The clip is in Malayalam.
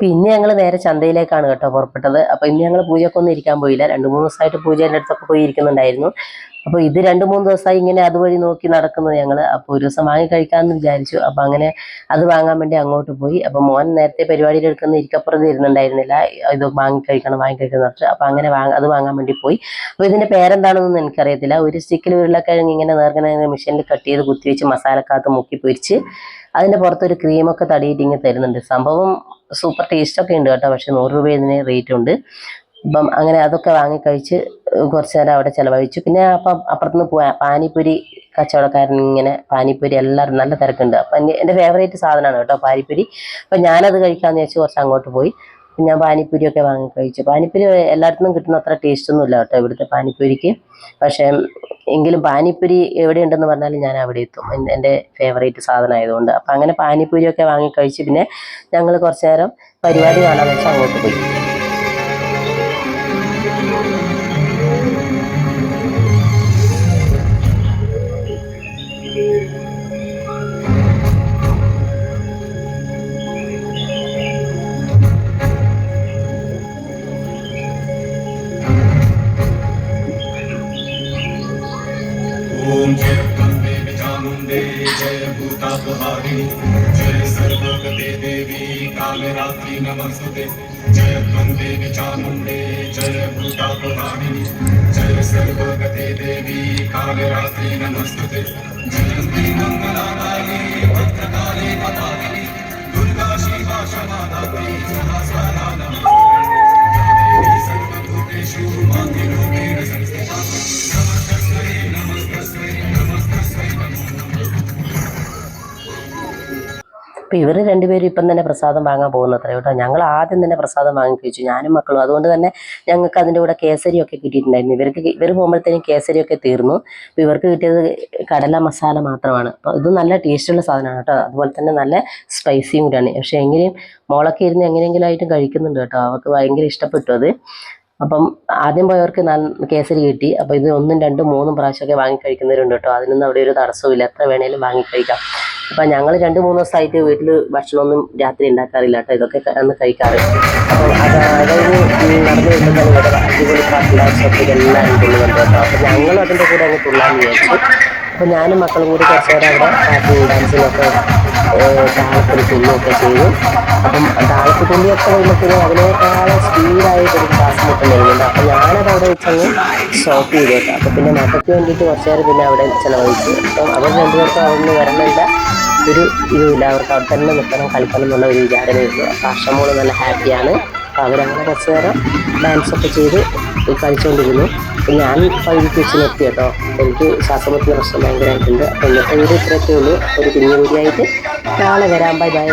പിന്നെ ഞങ്ങൾ നേരെ ചന്തയിലേക്കാണ് കേട്ടോ പുറപ്പെട്ടത്. അപ്പൊ ഇന്ന് ഞങ്ങൾ പൂജക്കൊന്നും ഇരിക്കാൻ പോയില്ല. രണ്ട് മൂന്ന് ദിവസമായിട്ട് പൂജേന്റെ അടുത്തൊക്കെ പോയി ഇരിക്കുന്നുണ്ടായിരുന്നു അപ്പൊ ഇത് രണ്ട് മൂന്ന് ദിവസമായി ഇങ്ങനെ അതുവഴി നോക്കി നടക്കുന്നത് ഞങ്ങൾ അപ്പൊ ഒരു ദിവസം വാങ്ങി കഴിക്കാമെന്ന് വിചാരിച്ചു. അപ്പൊ അങ്ങനെ അത് വാങ്ങാൻ വേണ്ടി അങ്ങോട്ട് പോയി. അപ്പൊ മോൻ നേരത്തെ പരിപാടിയിൽ എടുക്കുന്ന ഇരിക്കപ്പുറത്ത് ഇരുന്നുണ്ടായിരുന്നില്ല. ഇത് വാങ്ങി കഴിക്കണം വാങ്ങി കഴിക്കണം പറഞ്ഞു അപ്പൊ അങ്ങനെ വാങ്ങ അത് വാങ്ങാൻ വേണ്ടി പോയി. അപ്പൊ ഇതിന്റെ പേരെന്താണെന്നൊന്നും എനിക്കറിയത്തില്ല. ഒരു സ്റ്റിക്കിൽ ഉരുളക്കിഴങ്ങ് ഇങ്ങനെ നേർങ്ങനെ മെഷീനിൽ കട്ട് ചെയ്ത് കുത്തിവെച്ച് മസാലക്കകത്ത് മുക്കി പൊരിച്ച് അതിന്റെ പുറത്തൊരു ക്രീമൊക്കെ തടിയിട്ട് ഇങ്ങനെ തരുന്നുണ്ട്. സംഭവം സൂപ്പർ ടേസ്റ്റ് ഒക്കെ ഉണ്ട് കേട്ടോ. പക്ഷെ നൂറ് രൂപ ഇതിന് റേറ്റ് ഉണ്ട്. അപ്പം അങ്ങനെ അതൊക്കെ വാങ്ങി കഴിച്ച് കുറച്ച് നേരം അവിടെ ചിലവഴിച്ചു. പിന്നെ അപ്പം അപ്പുറത്തുനിന്ന് പാനിപ്പൂരി കച്ചവടക്കാരൻ ഇങ്ങനെ പാനിപ്പൂരി എല്ലാവരും നല്ല തിരക്കുണ്ട്. അപ്പം എന്റെ ഫേവറേറ്റ് സാധനമാണ് കേട്ടോ പാനിപ്പൂരി. അപ്പം ഞാനത് കഴിക്കാമെന്ന് വെച്ച് കുറച്ച് അങ്ങോട്ട് പോയി. ഞാൻ പാനിപ്പൂരിയൊക്കെ വാങ്ങി കഴിച്ചു. പാനിപ്പൂരി എല്ലായിടത്തും കിട്ടുന്ന അത്ര ടേസ്റ്റ് ഒന്നും ഇല്ല കേട്ടോ ഇവിടുത്തെ പാനിപ്പൂരിക്ക്. പക്ഷേ എങ്കിലും പാനിപ്പുരി എവിടെ ഉണ്ടെന്ന് പറഞ്ഞാലും ഞാൻ അവിടെ എത്തും. എന്റെ- ഫേവറേറ്റ് സാധനം ആയതുകൊണ്ട് അപ്പം അങ്ങനെ പാനിപ്പൂരിയൊക്കെ വാങ്ങി കഴിച്ച് പിന്നെ ഞങ്ങൾ കുറച്ച് നേരം പരിപാടി കാണാൻ വെച്ച് അങ്ങോട്ട് പോയി. वंदे जयभूतापहारि जय सर्वगते देवी, कालरात्रि नमस्ते जय वंदे चामुण्डे जय भूतापहारि जय सर्वगते देवी, कालरात्रि नमस्ते जयस्ति मङ्गलाकाले भद्रकाले पदानि അപ്പം ഇവർ രണ്ടുപേരും ഇപ്പം തന്നെ പ്രസാദം വാങ്ങാൻ പോകുന്നത്രേ കേട്ടോ. ഞങ്ങൾ ആദ്യം തന്നെ പ്രസാദം വാങ്ങി കഴിച്ചു ഞാനും മക്കളും. അതുകൊണ്ട് തന്നെ ഞങ്ങൾക്ക് അതിന്റെ കൂടെ കേസരിയൊക്കെ കിട്ടിയിട്ടുണ്ടായിരുന്നു. ഇവർക്ക് ഇവർ പോകുമ്പോഴത്തേനും കേസരിയൊക്കെ തീർന്നു. അപ്പോൾ ഇവർക്ക് കിട്ടിയത് കടല മസാല മാത്രമാണ്. അപ്പോൾ ഇത് നല്ല ടേസ്റ്റുള്ള സാധനമാണ് കേട്ടോ. അതുപോലെ തന്നെ നല്ല സ്പൈസിയും കൂടിയാണ്. പക്ഷേ എങ്ങനെയും മോളൊക്കെ ഇരുന്ന് എങ്ങനെയെങ്കിലും ആയിട്ട് കഴിക്കുന്നുണ്ട് കേട്ടോ. അവർക്ക് ഭയങ്കര ഇഷ്ടപ്പെട്ടു അത്. അപ്പം ആദ്യം പോയവർക്ക് കേസരി കിട്ടി. അപ്പോൾ ഇത് ഒന്നും രണ്ടും മൂന്നും പ്രാവശ്യമൊക്കെ വാങ്ങിക്കഴിക്കുന്നവരുണ്ട് കേട്ടോ. അതിനൊന്നും അവിടെ ഒരു തടസ്സവും ഇല്ല എത്ര വേണേലും വാങ്ങി കഴിക്കാം. അപ്പം ഞങ്ങൾ രണ്ട് മൂന്ന് ദിവസമായിട്ട് വീട്ടിൽ ഭക്ഷണമൊന്നും രാത്രി ഉണ്ടാക്കാറില്ല കേട്ടോ. ഇതൊക്കെ അന്ന് കഴിക്കാറ്. അപ്പം അത് അതായത് നടന്നു വരുമ്പോൾ അപ്പോൾ ഞങ്ങളും അതിന്റെ കൂടെ അങ്ങ് തുള്ളാൻ വിചാരിച്ചു. അപ്പോൾ ഞാനും മക്കളും കൂടി കുറച്ച് നേരം അവിടെ പാട്ടും ഡാൻസിനും ഒക്കെ താളത്തിൽ തുള്ളുമൊക്കെ ചെയ്തു. അപ്പം താളത്തിൽ തുള്ളിയൊക്കെ വരുമ്പോഴത്തേനും അതിനേക്കാളും സ്പീഡായിട്ട് ഒരു ശ്വാസം മുട്ടം വരുന്നുണ്ട് അപ്പം ഞാനത് അവിടെ വെച്ചങ്ങ് സ്റ്റോപ്പ് ചെയ്തു കേട്ടോ. അപ്പം പിന്നെ മക്കൾക്ക് വേണ്ടിയിട്ട് കുറച്ച് നേരം പിന്നെ അവിടെ ചിലവഴിച്ചു. അപ്പം അവർ രണ്ടുപേർക്കും അവിടെ നിന്ന് വരണമെന്ന ഒരു ഇതുമില്ല. അവർക്ക് അവിടെ തന്നെ നിൽക്കണം കളിക്കണം എന്നുള്ള ഒരു വിചാരമായിരുന്നു ഉള്ളൂ. അപ്പം അഷ്ടമോൾ നല്ല ഹാപ്പിയാണ് അപ്പം അവരങ്ങനെ കുറച്ച് നേരം ഡാൻസൊക്കെ ചെയ്ത് കളിച്ചുകൊണ്ടിരുന്നു അപ്പം ഞാൻ പകുതിക്ക് വെച്ച് നിർത്തി കേട്ടോ എനിക്ക് ശ്വാസമുട്ടുന്ന പ്രശ്നം ഭയങ്കരമായിട്ടുണ്ട്. അപ്പം ഇന്നത്തെ ഇവിടെ ഇത്രയൊക്കെ ഉള്ളൂ. ഒരു കുഞ്ഞു കൂടിയായിട്ട് നാളെ വരാൻ ബൈ ബൈ